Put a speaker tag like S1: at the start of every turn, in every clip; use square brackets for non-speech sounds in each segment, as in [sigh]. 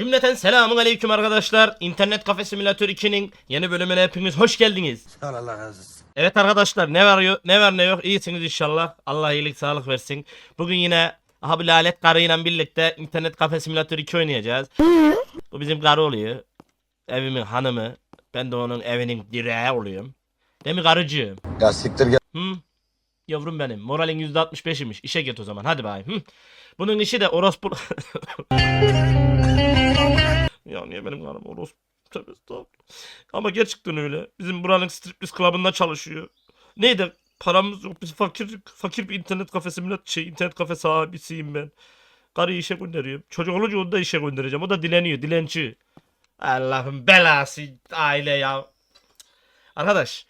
S1: Cümleten selamun aleyküm arkadaşlar. İnternet Kafe Simülatör 2'nin yeni bölümüne hepiniz hoş geldiniz.
S2: Allah razı olsun.
S1: Evet arkadaşlar ne var yok ne var ne yok iyisiniz inşallah. Allah iyilik sağlık versin. Bugün yine bu lalet karıyla birlikte internet kafe simülatör 2 oynayacağız. Bu bizim karı oluyor. Evimin hanımı. Ben de onun evinin direği oluyorum. Değil mi karıcığım?
S2: Ya siktir gel.
S1: Hı? Yavrum benim. Moralin %65'imiş. İşe git o zaman. Hadi. Hı? Bunun işi de orospu... [laughs] ya niye benim karım orospu? Tövbe. Ama gerçekten öyle. Bizim buranın striptease club'ında çalışıyor. Neydi? Paramız yok. Biz fakir fakir bir internet kafesi millet şey internet kafe sahibisiyim ben. Karıyı işe gönderiyorum. Çocuk olunca onu da işe göndereceğim. O da dileniyor. Dilenci. Allah'ın belası aile ya. Arkadaş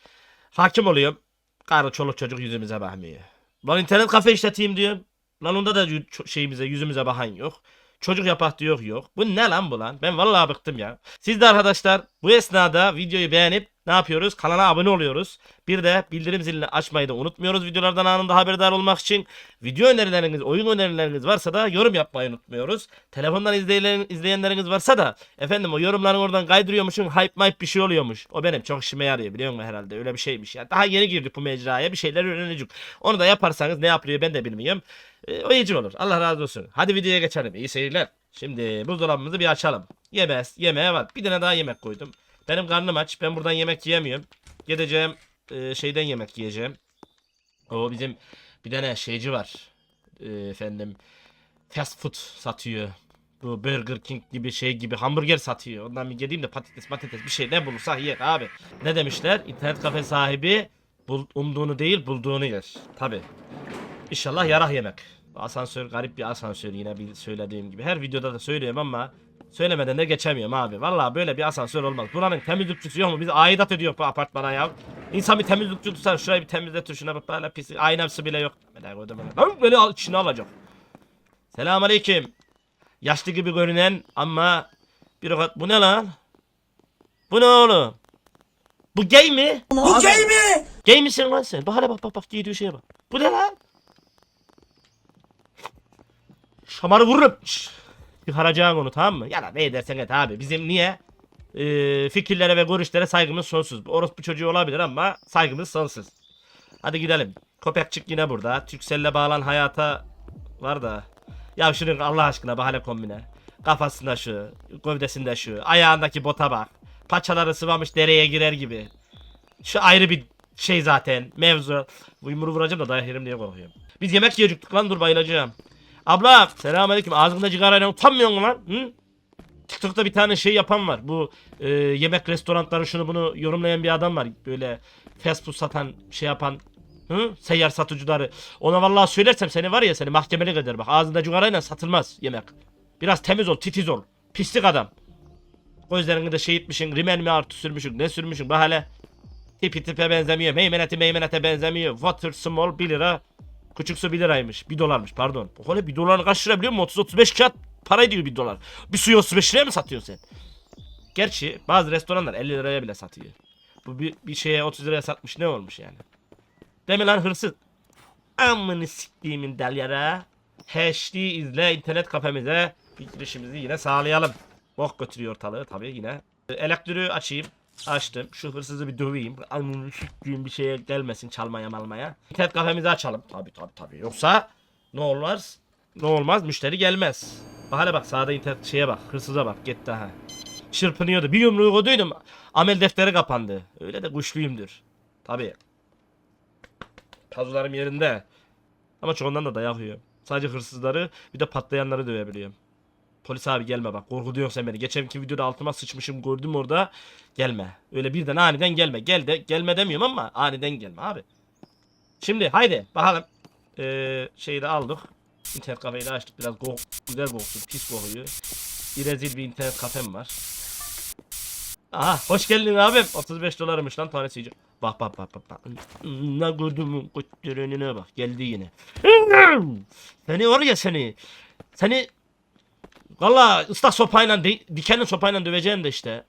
S1: hakim oluyorum. Karı çoluk çocuk yüzümüze bakmıyor. Lan internet kafe işleteyim diyorum. Lan onda da şeyimize yüzümüze bakan yok. Çocuk yapak diyor yok. Bu ne lan bu lan? Ben vallahi bıktım ya. Siz de arkadaşlar bu esnada videoyu beğenip ne yapıyoruz? Kanala abone oluyoruz. Bir de bildirim zilini açmayı da unutmuyoruz videolardan anında haberdar olmak için. Video önerileriniz, oyun önerileriniz varsa da yorum yapmayı unutmuyoruz. Telefondan izleyen, izleyenleriniz varsa da efendim o yorumları oradan kaydırıyormuşum. Hype mype bir şey oluyormuş. O benim çok işime yarıyor biliyor musun herhalde. Öyle bir şeymiş ya. Daha yeni girdik bu mecraya bir şeyler öğrenecek. Onu da yaparsanız ne yapıyor ben de bilmiyorum. E, o iyice olur. Allah razı olsun. Hadi videoya geçelim. İyi seyirler. Şimdi buzdolabımızı bir açalım. Yemeğiz. Yemeğe var. Bir tane daha yemek koydum. Benim karnım aç. Ben buradan yemek yiyemiyorum. Gideceğim e, şeyden yemek yiyeceğim. O bizim bir tane şeyci var. E, efendim fast food satıyor. Bu Burger King gibi şey gibi hamburger satıyor. Ondan bir gideyim de patates patates bir şey ne bulursak yiyek abi. Ne demişler? İnternet kafe sahibi bul, umduğunu değil bulduğunu yer. Tabi. İnşallah yarah yemek. Asansör garip bir asansör yine bir söylediğim gibi. Her videoda da söylüyorum ama söylemeden de geçemiyorum abi. Vallahi böyle bir asansör olmaz. Buranın temizlikçisi yok mu? Biz aidat ödüyor bu apartmana ya. İnsan bir temizlikçi tutar şurayı bir temizletir şuna bak böyle pis. Aynası bile yok. Lan beni al, içine alacak. Selamünaleyküm. Yaşlı gibi görünen ama bir o. Bu ne lan? Bu ne oğlum? Bu gay mi?
S2: Bu gay mi?
S1: Gay misin lan sen? Bak hele bak bak bak giydiği şeye bak. Bu ne lan? Şamarı vururum. Şşş. Yıkaracaksın onu tamam mı? Ya da ne edersen et abi. Bizim niye? Ee, fikirlere ve görüşlere saygımız sonsuz. Orospu çocuğu olabilir ama saygımız sonsuz. Hadi gidelim. Köpekçik yine burada. Türkcell'le bağlan hayata var da. Ya şunun Allah aşkına bahane kombine. Kafasında şu, gövdesinde şu, ayağındaki bota bak. Paçaları sıvamış dereye girer gibi. Şu ayrı bir şey zaten. Mevzu. Bu yumruğu vuracağım da dayak yerim diye korkuyorum. Biz yemek yiyecektik lan dur bayılacağım. Abla selamünaleyküm. Ağzında cigarayla utanmıyor musun lan? Hı? TikTok'ta bir tane şey yapan var. Bu e, yemek restoranları şunu bunu yorumlayan bir adam var. Böyle fast food satan şey yapan Hı? Seyyar satıcıları. Ona vallahi söylersem seni var ya seni mahkemelik eder bak. Ağzında cigarayla satılmaz yemek. Biraz temiz ol, titiz ol. Pislik adam. Gözlerini de şey etmişsin, rimel mi artı sürmüşsün, ne sürmüşsün bak hele. Tipi tipe benzemiyor, meymeneti meymenete benzemiyor. Water small 1 lira. Küçük su 1 liraymış. 1 dolarmış pardon. O kadar 1 dolar kaç lira biliyor musun? 30-35 kağıt para ediyor 1 dolar. Bir suyu 35 liraya mı satıyorsun sen? Gerçi bazı restoranlar 50 liraya bile satıyor. Bu bir, bir şeye 30 liraya satmış ne olmuş yani? Mi lan hırsız? Amını siktiğimin del yara. HD izle internet kafemize girişimizi yine sağlayalım. Bok götürüyor ortalığı tabii yine. Elektriği açayım. Açtım. Şu hırsızı bir döveyim. Amını siktiğim bir şeye gelmesin çalmaya malmaya. İnternet kafemizi açalım. Tabii tabii tabii. Yoksa ne olmaz? Ne olmaz? Müşteri gelmez. Bak hele bak sağda internet şeye bak. Hırsıza bak. Gitti ha. Çırpınıyordu. Bir yumruğu koyduydum. Amel defteri kapandı. Öyle de güçlüyümdür. Tabii. Pazularım yerinde. Ama çoğundan da dayak yiyorum. Sadece hırsızları bir de patlayanları dövebiliyorum. Polis abi gelme bak korkutuyorsun beni. Geçenki videoda altıma sıçmışım gördüm orada. Gelme. Öyle birden aniden gelme. Gel de gelme demiyorum ama aniden gelme abi. Şimdi haydi bakalım. Ee, şeyi de aldık. İnternet kafeyi de açtık. Biraz ko güzel koksun. Pis kokuyor. Bir rezil bir internet kafem var. Aha hoş geldin abim. 35 dolarmış lan tanesi. Bak bak bak bak bak. Ne gördüm kutlarına bak. Geldi yine. Seni var ya seni. Seni Valla ıslak sopayla dikenli sopayla döveceğim de işte.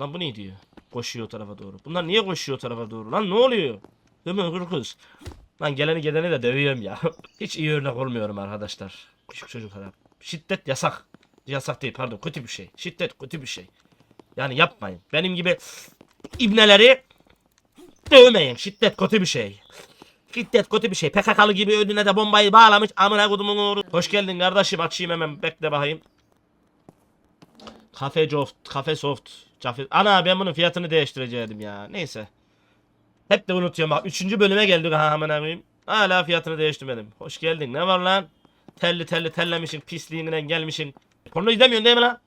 S1: Lan bu ne diyor? Koşuyor o tarafa doğru. Bunlar niye koşuyor o tarafa doğru? Lan ne oluyor? Mi hırkız? Lan geleni geleni de dövüyorum ya. [laughs] Hiç iyi örnek olmuyorum arkadaşlar. Küçük çocuklara. Şiddet yasak. Yasak değil pardon kötü bir şey. Şiddet kötü bir şey. Yani yapmayın. Benim gibi ibneleri dövmeyin. Şiddet kötü bir şey. Şiddet kötü bir şey. PKK'lı gibi önüne de bombayı bağlamış. Amına kodumun uğru. Hoş geldin kardeşim. Açayım hemen. Bekle bakayım. Kafe soft. Kafe soft. Cafe... Ana ben bunun fiyatını değiştirecektim ya. Neyse. Hep de unutuyorum bak. Üçüncü bölüme geldik ha hemen koyayım. Hala fiyatını değiştirmedim. Hoş geldin. Ne var lan? Telli telli tellemişsin. Pisliğinden gelmişsin. Porno izlemiyorsun değil mi lan?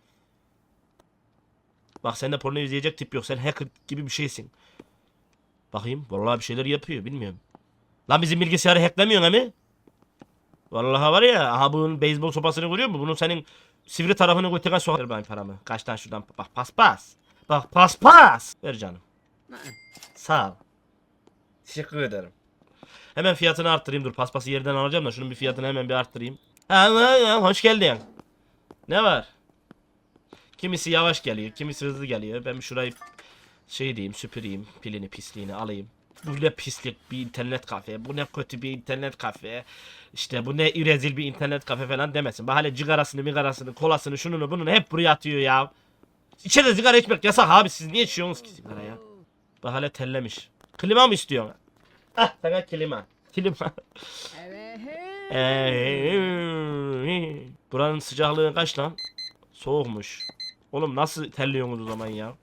S1: Bak sende porno izleyecek tip yok. Sen hacker gibi bir şeysin. Bakayım. Vallahi bir şeyler yapıyor. Bilmiyorum. Lan bizim bilgisayarı hacklemiyorsun mi? Vallahi var ya. Aha bunun beyzbol sopasını görüyor musun? Bunun senin sivri tarafını götüne sokar. Ver bakayım paramı. Kaç tane şuradan. Bak paspas. Bak paspas. Ver canım. Sağ ol. Teşekkür ederim. Hemen fiyatını arttırayım. Dur paspası yerden alacağım da şunun bir fiyatını hemen bir arttırayım. Ha, hoş geldin. Ne var? Kimisi yavaş geliyor, kimisi hızlı geliyor. Ben şurayı şey diyeyim, süpüreyim, pilini, pisliğini alayım. Bu ne pislik bir internet kafe, bu ne kötü bir internet kafe. İşte bu ne rezil bir internet kafe falan demesin. Bak hele cigarasını, migarasını, kolasını, şununu, bununu hep buraya atıyor ya. İçeride sigara içmek yasak abi. Siz niye içiyorsunuz ki sigara ya? Bak hele tellemiş. Klima mı istiyorsun? Ah sana klima. Klima. Buranın sıcaklığı kaç lan? Soğukmuş. Oğlum nasıl terliyorsunuz o zaman ya?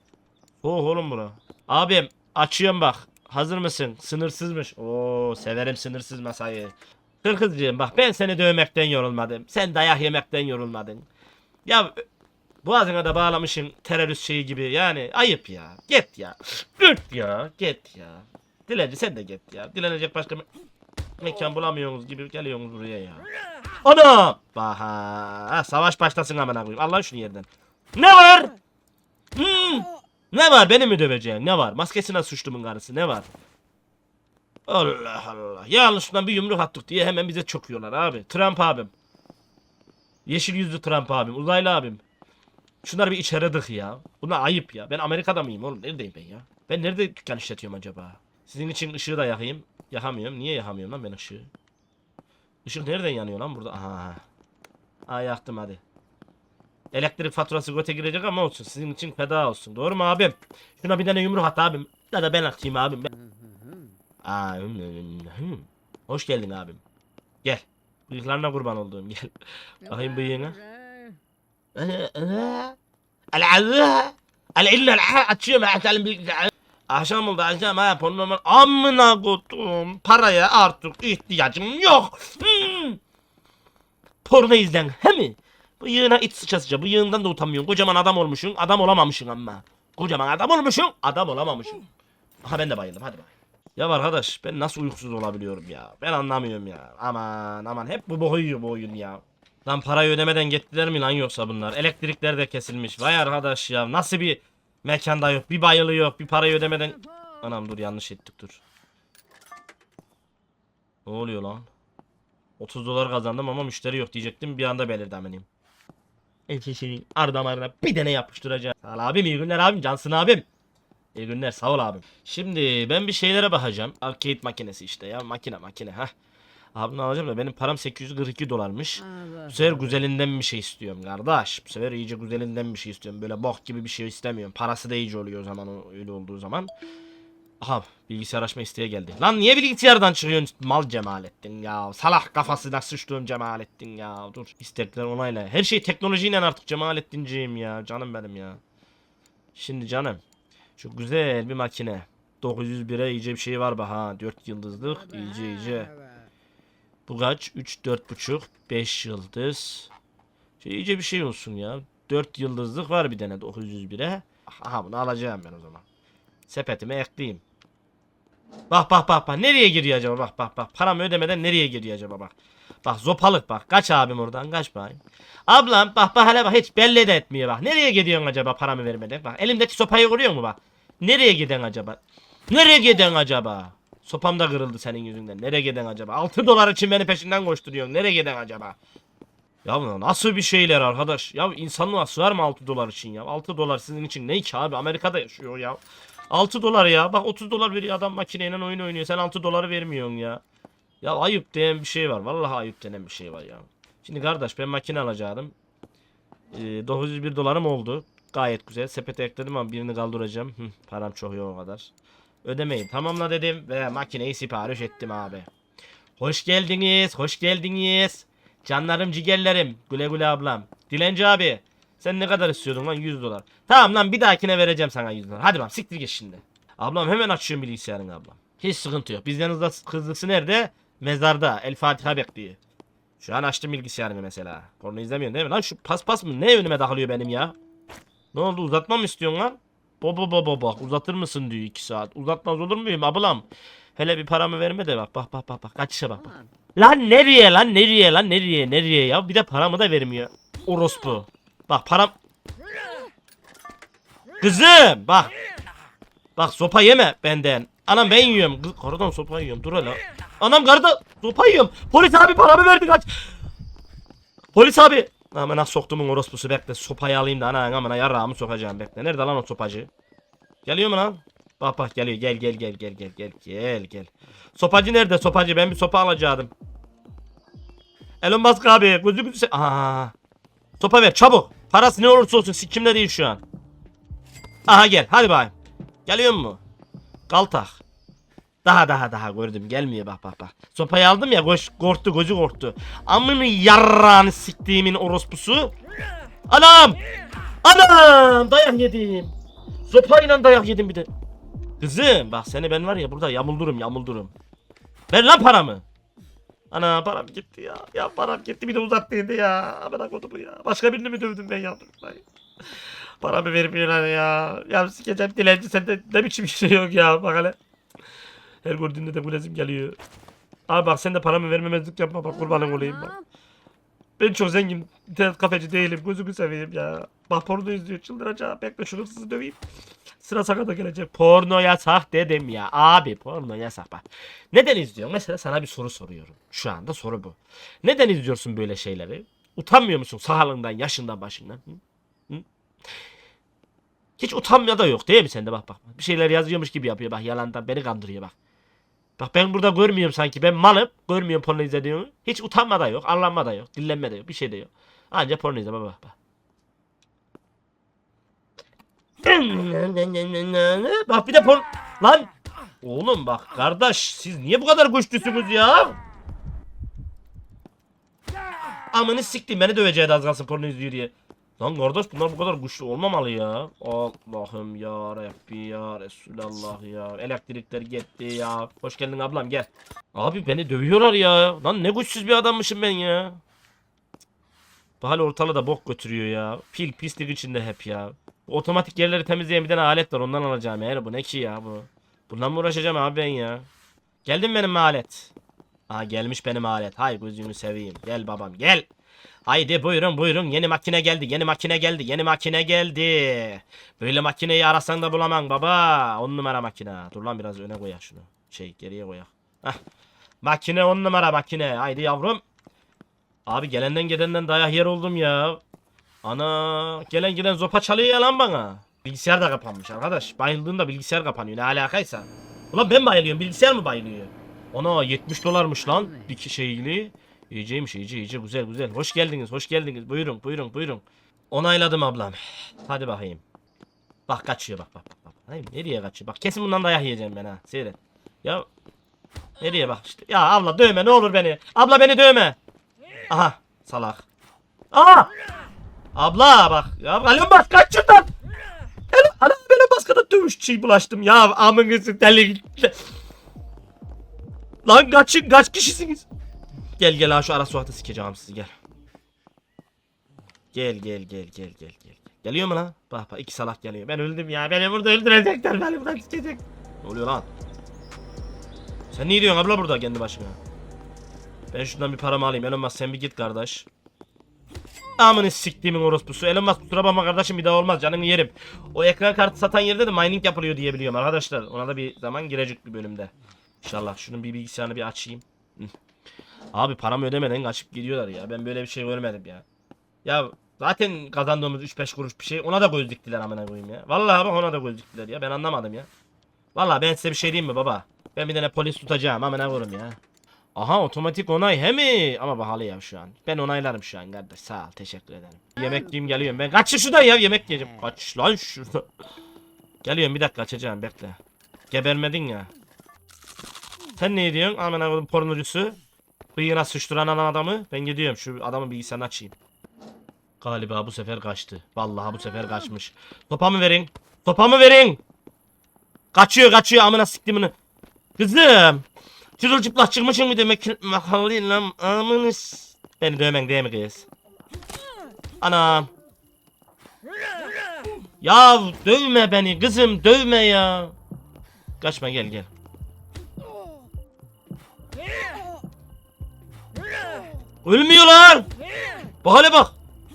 S1: Soğuk oğlum bura. Abim açıyorum bak. Hazır mısın? Sınırsızmış. Oo severim sınırsız masayı. Kırkızcığım bak ben seni dövmekten yorulmadım. Sen dayak yemekten yorulmadın. Ya boğazına da bağlamışsın terörist şeyi gibi yani ayıp ya. Git ya. Git ya. Git ya. Dilenci sen de git ya. Dilenecek başka me- mekan bulamıyorsunuz gibi geliyorsunuz buraya ya. Ana! Baha. Savaş başlasın hemen koyayım. Allah şunu yerden. Ne var? Hmm. Ne var? Beni mi döveceksin? Ne var? Maskesine suçlumun karısı. Ne var? Allah Allah. Yanlışlıkla bir yumruk attık diye hemen bize çöküyorlar abi. Trump abim. Yeşil yüzlü Trump abim. Uzaylı abim. Şunları bir içeri dık ya. Bunlar ayıp ya. Ben Amerika'da mıyım oğlum? Neredeyim ben ya? Ben nerede dükkan işletiyorum acaba? Sizin için ışığı da yakayım. Yakamıyorum. Niye yakamıyorum lan ben ışığı? Işık nereden yanıyor lan burada? Aha. Aa yaktım hadi. Elektrik faturası göte girecek ama olsun. Sizin için feda olsun. Doğru mu abim? Şuna bir tane yumruk at abim. Ya da ben atayım abim. Ben... Aa, hım, hım, hım. Hoş geldin abim. Gel. Bıyıklarına kurban olduğum gel. [laughs] Bakayım bıyığına. Al illa açıyorum Akşam oldu akşam ha pornoman amına kodum paraya artık ihtiyacım yok. Hmm. Porno izlen he mi? Bıyığına iç sıçasıca bıyığından da utanmıyorsun. Kocaman adam olmuşsun adam olamamışsın ama. Kocaman adam olmuşsun adam olamamışsın. Ha ben de bayıldım hadi bay. Ya arkadaş ben nasıl uykusuz olabiliyorum ya. Ben anlamıyorum ya. Aman aman hep bu boku yiyor bu oyun ya. Lan parayı ödemeden gittiler mi lan yoksa bunlar? Elektrikler de kesilmiş. Vay arkadaş ya nasıl bir mekanda yok. Bir bayılı yok. Bir parayı ödemeden. Anam dur yanlış ettik dur. Ne oluyor lan? 30 dolar kazandım ama müşteri yok diyecektim. Bir anda belirdi amenim. Enfeşinin ardamarına bir tane yapıştıracağım. Sağ ol abim iyi günler abim. Cansın abim. İyi günler sağ ol abim. Şimdi ben bir şeylere bakacağım. Arcade makinesi işte ya makine makine ha. Abim alacağım da benim param 842 dolarmış. Bu sefer güzelinden bir şey istiyorum kardeş. Bu sefer iyice güzelinden bir şey istiyorum. Böyle bok gibi bir şey istemiyorum. Parası da iyice oluyor o zaman öyle olduğu zaman. Aha bilgisayar açma isteğe geldi. Lan niye bilgisayardan çıkıyorsun mal Cemalettin ya. Salak kafasına sıçtığım Cemalettin ya. Dur istekler onayla. Her şey teknolojiyle artık Cemalettinciğim ya. Canım benim ya. Şimdi canım. Şu güzel bir makine. 901'e iyice bir şey var be ha. 4 yıldızlık iyice iyice. Bu kaç? 3, 4,5, 5 yıldız. Şey, iyice bir şey olsun ya. 4 yıldızlık var bir tane 901'e. Aha bunu alacağım ben o zaman. Sepetime ekleyeyim. Bak bak bak bak. Nereye giriyor acaba? Bak bak bak. Paramı ödemeden nereye giriyor acaba bak. Bak zopalık bak. Kaç abim oradan kaç bakayım. Ablam bak bak hele bak hiç belli de etmiyor bak. Nereye gidiyorsun acaba paramı vermeden? Bak elimdeki sopayı görüyor mu bak. Nereye giden acaba? Nereye giden acaba? Sopam da kırıldı senin yüzünden. Nereye giden acaba? 6 dolar için beni peşinden koşturuyorsun. Nereye giden acaba? Ya nasıl bir şeyler arkadaş? Ya insanlığa sığar mı 6 dolar için ya? 6 dolar sizin için ne ki abi? Amerika'da yaşıyor ya. 6 dolar ya. Bak 30 dolar veriyor adam makineyle oyun oynuyor. Sen 6 doları vermiyorsun ya. Ya ayıp denen bir şey var. Vallahi ayıp denen bir şey var ya. Şimdi kardeş ben makine alacaktım. Ee, 901 dolarım oldu. Gayet güzel. Sepete ekledim ama birini kaldıracağım. Hı, param çok yok o kadar. Ödemeyi tamamla dedim ve makineyi sipariş ettim abi. Hoş geldiniz, hoş geldiniz. Canlarım cigerlerim. Güle güle ablam. Dilenci abi. Sen ne kadar istiyordun lan 100 dolar. Tamam lan bir dahakine vereceğim sana 100 dolar. Hadi lan siktir git şimdi. Ablam hemen açıyorum bilgisayarını ablam. Hiç sıkıntı yok. Bizden hızlı hızlısı nerede? Mezarda. El Fatiha bekliyor. Şu an açtım bilgisayarını mesela. Konu izlemiyorsun değil mi? Lan şu pas pas mı? Ne önüme takılıyor benim ya? Ne oldu uzatma mı istiyorsun lan? Baba baba bak uzatır mısın diyor 2 saat. Uzatmaz olur muyum ablam? Hele bir paramı verme de bak bak bak bak bak kaçışa bak bak. Lan nereye lan nereye lan nereye nereye ya bir de paramı da vermiyor. Orospu. Bak param. Kızım bak. Bak sopa yeme benden. Anam ben yiyorum. Kız, karıdan sopa yiyorum. Dur hele. Anam karıda sopa yiyorum. Polis abi paramı verdi kaç. Polis abi. Amına soktumun orospusu bekle. Sopayı alayım da ana amına yarrağımı sokacağım bekle. Nerede lan o sopacı? Geliyor mu lan? Bak bak geliyor. Gel gel gel gel gel gel gel gel. Sopacı nerede sopacı? Ben bir sopa alacaktım. Elon Musk abi. Gözü gözü. Aa. Sopa ver çabuk. Parası ne olursa olsun sikimde değil şu an. Aha gel hadi bakayım. Geliyor mu? Kaltak. Daha daha daha gördüm gelmiyor bak bak bak. Sopayı aldım ya koş, korktu gözü korktu. Amını yarrağını siktiğimin orospusu. Anam! Anam! Dayak yedim. Sopayla dayak yedim bir de. Kızım bak seni ben var ya burada yamuldurum yamuldurum. Ver lan paramı. Ana param gitti ya. Ya param gitti bir de uzattıydı ya. Amına kodumu ya. Başka birini mi dövdüm ben yanlışlıkla? Paramı vermiyorlar ya. Ya sikeceğim dilenci sende ne biçim şey yok ya. Bak hele. Her gördüğünde de gülesim geliyor. Abi bak sen de paramı vermemezlik yapma bak kurbanın olayım bak. Ben çok zengin internet kafeci değilim gözümü seveyim ya. Bak porno izliyor çıldıracağım. Bekle şunu sizi döveyim. Sıra sana da gelecek. Porno yasak dedim ya. Abi porno yasak bak. Neden izliyorsun? Mesela sana bir soru soruyorum. Şu anda soru bu. Neden izliyorsun böyle şeyleri? Utanmıyor musun sağlığından, yaşından, başından? Hı? Hı? Hiç utanmıyor da yok değil mi sende bak bak. Bir şeyler yazıyormuş gibi yapıyor bak yalandan beni kandırıyor bak. Bak ben burada görmüyorum sanki ben malım. Görmüyorum porno izlediğimi. Hiç utanma da yok, arlanma da yok, dillenme de yok, bir şey de yok. Anca porno izle bak bak bak. Bak bir de porno... Lan! Oğlum bak kardeş siz niye bu kadar güçlüsünüz ya? Amını siktim beni döveceği az kalsın porno izliyor diye. Lan kardeş bunlar bu kadar güçlü olmamalı ya. Allah'ım ya Rabbi ya Resulallah ya. Elektrikler gitti ya. Hoş geldin ablam gel. Abi beni dövüyorlar ya. Lan ne güçsüz bir adammışım ben ya. Bu hal ortalığı da bok götürüyor ya. Pil pislik içinde hep ya. Otomatik yerleri temizleyen bir tane alet var ondan alacağım yani bu ne ki ya bu. Bundan mı uğraşacağım abi ben ya. Geldin benim alet. Aa gelmiş benim alet. Hay gözünü seveyim. Gel babam gel. Haydi buyurun buyurun yeni makine geldi yeni makine geldi yeni makine geldi. Böyle makineyi arasan da bulamam baba. On numara makine. Dur lan biraz öne koyak şunu. Şey geriye koyak. Hah. Makine on numara makine. Haydi yavrum. Abi gelenden gidenden dayak yer oldum ya. Ana gelen giden zopa çalıyor ya lan bana. Bilgisayar da kapanmış arkadaş. Bayıldığında bilgisayar kapanıyor ne alakaysa. Ulan ben bayılıyorum bilgisayar mı bayılıyor? Ana 70 dolarmış lan bir şeyli. İyiceymiş iyice iyice güzel güzel. Hoş geldiniz hoş geldiniz. Buyurun buyurun buyurun. Onayladım ablam. Hadi bakayım. Bak kaçıyor bak bak bak. Hayır, nereye kaçıyor? Bak kesin bundan dayak yiyeceğim ben ha. Seyret. Ya nereye bak işte. Ya abla dövme ne olur beni. Abla beni dövme. Aha salak. Aa! Abla bak. Ya Elon Musk kaç şuradan. Ana Elon Musk'a da dövüşçüyü bulaştım ya. Amınızı deli. Lan kaçın kaç kişisiniz? Gel gel ha şu ara suatı sikeceğim sizi gel. Gel gel gel gel gel gel. Geliyor mu lan? Bak bak iki salak geliyor. Ben öldüm ya. Beni burada öldürecekler. Beni buradan sikecek. Ne oluyor lan? Sen ne diyorsun abla burada kendi başına? Ben şundan bir paramı alayım. Elon Musk sen bir git kardeş. Amını siktiğimin orospusu. Elon Musk kusura bakma kardeşim bir daha olmaz canını yerim. O ekran kartı satan yerde de mining yapılıyor diye biliyorum arkadaşlar. Ona da bir zaman girecek bir bölümde. İnşallah şunun bir bilgisayarını bir açayım. Hı. Abi paramı ödemeden kaçıp gidiyorlar ya. Ben böyle bir şey görmedim ya. Ya zaten kazandığımız 3-5 kuruş bir şey. Ona da göz diktiler amına koyayım ya. Vallahi bak ona da göz diktiler ya. Ben anlamadım ya. Vallahi ben size bir şey diyeyim mi baba? Ben bir tane polis tutacağım amına koyayım ya. Aha otomatik onay he mi? Ama pahalı ya şu an. Ben onaylarım şu an kardeş. Sağ ol teşekkür ederim. Yemek yiyeyim geliyorum ben. Kaç şuradan ya yemek yiyeceğim. Kaç lan şurada. Geliyorum bir dakika açacağım bekle. Gebermedin ya. Sen ne diyorsun? Aman koydum pornocusu. Bıyığına sıçtıran adamı. Ben gidiyorum şu adamın bilgisayarını açayım. Galiba bu sefer kaçtı. Vallahi bu sefer kaçmış. Sopamı verin. Sopamı verin. Kaçıyor kaçıyor amına siktimini. Kızım. Çırılçıplak çıkmışım mı demek mahalli lan amını s- Beni dövmen değil mi kız? Anam. Ya dövme beni kızım dövme ya. Kaçma gel gel. Ölmüyorlar. Bak hele bak.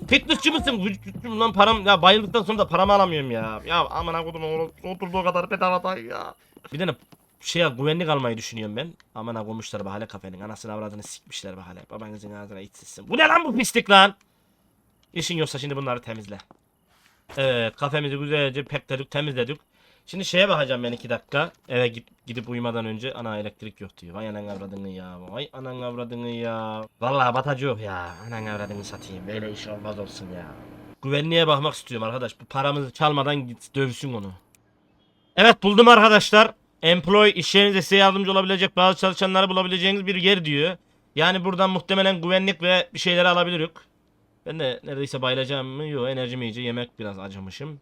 S1: Fitnessçi misin? Vücutçum lan param ya bayıldıktan sonra da paramı alamıyorum ya. Ya aman akudum oturduğu kadar bedavadan ya. Bir tane şey güvenlik almayı düşünüyorum ben. Aman ha koymuşlar bahane kafenin anasını avradını sikmişler bahane. Babanızın ağzına içsizsin. Bu ne lan bu pislik lan? İşin yoksa şimdi bunları temizle. Evet kafemizi güzelce pekledik temizledik. Şimdi şeye bakacağım ben iki dakika. Eve git, gidip uyumadan önce ana elektrik yok diyor. Vay anan avradını ya. Vay anan avradını ya. Vallahi batacı yok ya. Anan avradını satayım. Böyle iş olmaz olsun ya. Güvenliğe bakmak istiyorum arkadaş. Bu paramızı çalmadan git dövsün onu. Evet buldum arkadaşlar. Employ iş yerinizde size yardımcı olabilecek bazı çalışanları bulabileceğiniz bir yer diyor. Yani buradan muhtemelen güvenlik ve bir şeyleri alabiliriz. Ben de neredeyse bayılacağım mı? Yok enerjim iyice yemek biraz acımışım.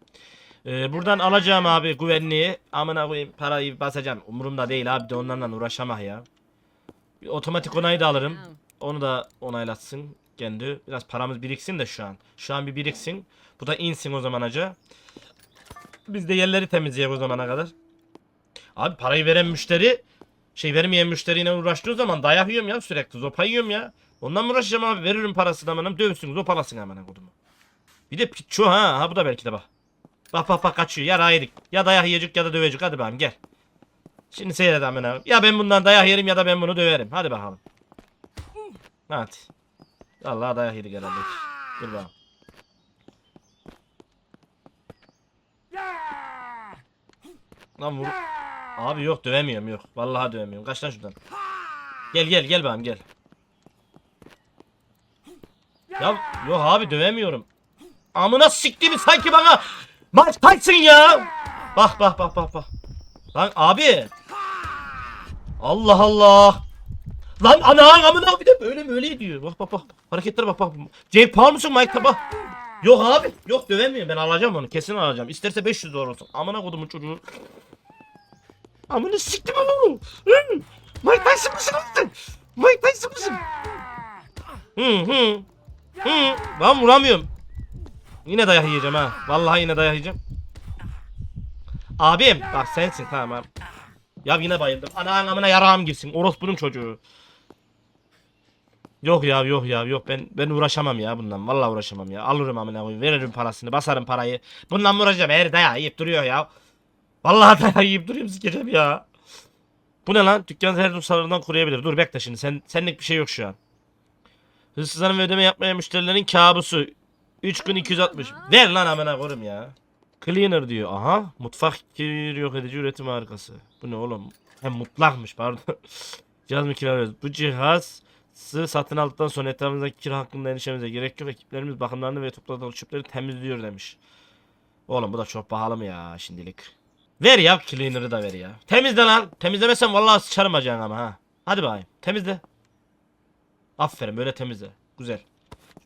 S1: Ee, buradan alacağım abi güvenliği. Amına koyayım parayı basacağım. Umurumda değil abi de onlarla uğraşamah ya. Bir otomatik onayı da alırım. Onu da onaylatsın kendi. Biraz paramız biriksin de şu an. Şu an bir biriksin. Bu da insin o zaman acı. Biz de yerleri temizleyek o zamana kadar. Abi parayı veren müşteri şey vermeyen müşteriyle uğraştığı zaman dayak yiyorum ya sürekli. Zopa yiyorum ya. Ondan mı uğraşacağım abi? Veririm parasını amanım dövsün zopalasın amına kodumu. Bir de piço ha. Ha bu da belki de bak. Bak bak bak kaçıyor. Ya yedik. Ya dayak yiyecek ya da dövecek. Hadi bakalım gel. Şimdi seyret amına. Ya ben bundan dayak yerim ya da ben bunu döverim. Hadi bakalım. Hadi. Allah dayak yedik herhalde. Dur bakalım. Lan vur. Abi yok dövemiyorum yok. Vallahi dövemiyorum. Kaç lan şuradan. Gel gel gel bakalım gel. Ya yok abi dövemiyorum. Amına siktiğimi sanki bana Mike Tyson ya. Bak bak bak bak bak. Lan abi. Allah Allah. Lan ana amına bir de böyle mi öyle diyor. Bak bak bak. Hareketlere bak bak. Jake Paul musun Mike bak. Yok abi. Yok dövemiyorum ben alacağım onu. Kesin alacağım. İsterse 500 dolar olsun. Amına kodumun çocuğu. Amına siktim onu. Mike Tyson mısın sen? Mike Tyson mısın? Hı hı. Hı. Ben vuramıyorum. Yine dayak yiyeceğim ha. Vallahi yine dayak yiyeceğim. Abim. Bak sensin tamam. Ya yine bayıldım. Ana anamına yarağım girsin. Orospunun çocuğu. Yok ya yok ya yok ben ben uğraşamam ya bundan. Vallahi uğraşamam ya. Alırım amına koyayım. Veririm parasını. Basarım parayı. Bundan mı uğraşacağım? Her dayağı yiyip duruyor ya. Vallahi [laughs] dayağı yiyip duruyorum sikeceğim ya. Bu ne lan? Dükkan her dosyalarından kuruyabilir. Dur bekle şimdi. Sen senlik bir şey yok şu an. Hırsızların ve ödeme yapmayan müşterilerin kabusu. 3 gün 260. Ver lan amına koyayım ya. Cleaner diyor. Aha. Mutfak kir yok edici üretim harikası. Bu ne oğlum? Hem mutlakmış pardon. [laughs] Cihaz mı kiralıyoruz? Bu cihaz satın aldıktan sonra etrafımızdaki kira hakkında endişemize gerek yok. Ekiplerimiz bakımlarını ve topladığı çöpleri temizliyor demiş. Oğlum bu da çok pahalı mı ya şimdilik? Ver ya cleaner'ı da ver ya. Temizle lan. Temizlemezsen vallahi sıçarım bacağına ama ha. Hadi bakayım. Temizle. Aferin böyle temizle. Güzel.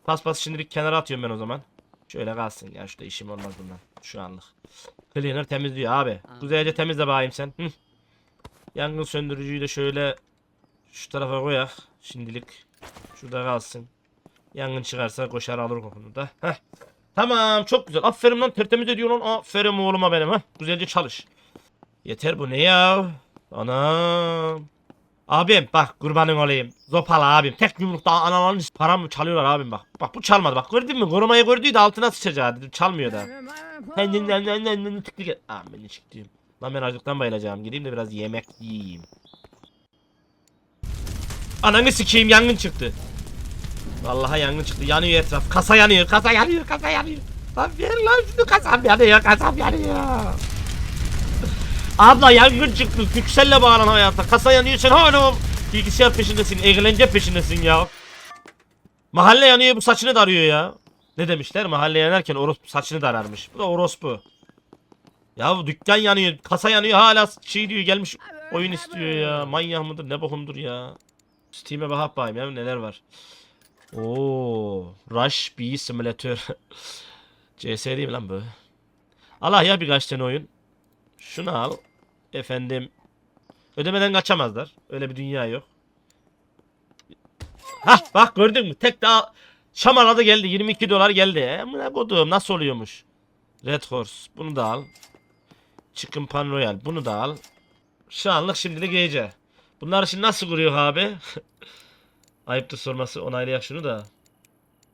S1: Paspas şimdilik kenara atıyorum ben o zaman. Şöyle kalsın ya şurada işim olmaz bundan. Şu anlık. Cleaner temizliyor abi. Güzelce temizle bakayım sen. Hı. Yangın söndürücüyü de şöyle şu tarafa koyak. Şimdilik şurada kalsın. Yangın çıkarsa koşar alır kokunu da. Heh. Tamam çok güzel. Aferin lan tertemiz ediyor lan. Aferin oğluma benim ha. Güzelce çalış. Yeter bu ne ya? Anam. Abim bak kurbanın olayım. Zopalı abim. Tek yumrukta analarını paramı çalıyorlar abim bak. Bak bu çalmadı bak gördün mü? Korumayı gördüydü altına sıçacağı. Çalmıyor da. Tıklı gel. Amin çıktım. Lan ben acıktan bayılacağım. Gideyim de biraz yemek yiyeyim. Ananı sikeyim yangın çıktı. Vallahi yangın çıktı. Yanıyor etraf. Kasa yanıyor. Kasa yanıyor. Kasa yanıyor. Lan ver lan şunu kasam yanıyor. Kasam yanıyor. Abla yangın çıktı. Yükselle bağlan hayata. Kasa yanıyor sen hala bilgisayar peşindesin, eğlence peşindesin ya. Mahalle yanıyor bu saçını darıyor ya. Ne demişler? Mahalle yanarken orospu saçını dararmış. Bu da orospu. Ya bu dükkan yanıyor, kasa yanıyor hala şey diyor gelmiş oyun istiyor ya. Manyak mıdır ne bokumdur ya. Steam'e bak bakayım ya neler var. Oo, Rush B Simulator. [laughs] CS değil mi lan bu? Allah ya birkaç tane oyun. Şunu al. Efendim. Ödemeden kaçamazlar. Öyle bir dünya yok. Hah bak gördün mü? Tek daha şamaladı geldi. 22 dolar geldi. Amına kodum nasıl oluyormuş? Red Horse. Bunu da al. Chicken Pan Royal. Bunu da al. Şu anlık şimdilik gece. Bunları şimdi nasıl kuruyor abi? [laughs] Ayıptır sorması onaylayak şunu da.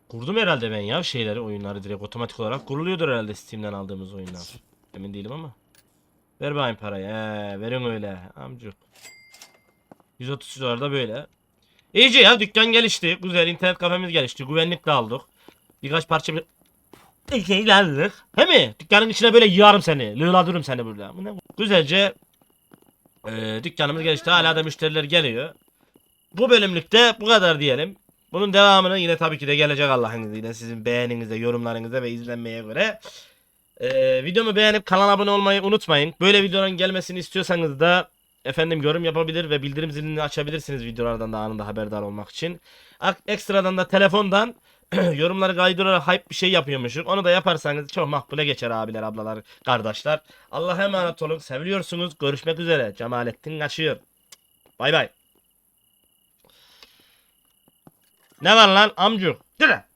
S1: Kurdum herhalde ben ya şeyleri oyunları direkt otomatik olarak kuruluyordur herhalde Steam'den aldığımız oyunlar. Emin değilim ama. Ver bakayım parayı. He, verin öyle amcuk. 130 dolar da böyle. İyice ya dükkan gelişti. Güzel internet kafemiz gelişti. Güvenlik de aldık. Birkaç parça bir... Şey aldık. He mi? Dükkanın içine böyle yığarım seni. Lığladırım seni burada. Bu ne? Güzelce e, dükkanımız gelişti. Hala da müşteriler geliyor. Bu bölümlükte bu kadar diyelim. Bunun devamını yine tabii ki de gelecek Allah'ın izniyle. Sizin beğeninizde, yorumlarınızda ve izlenmeye göre. Ee, videomu beğenip kanala abone olmayı unutmayın. Böyle videoların gelmesini istiyorsanız da efendim yorum yapabilir ve bildirim zilini açabilirsiniz videolardan da anında haberdar olmak için. Ekstradan da telefondan [clears throat] yorumları kaydırarak hype bir şey yapıyormuşum. Onu da yaparsanız çok makbule geçer abiler, ablalar, kardeşler. Allah'a emanet olun. Seviliyorsunuz. Görüşmek üzere. Cemalettin kaçıyor. Bay bay. Ne var lan amcuk? Lan.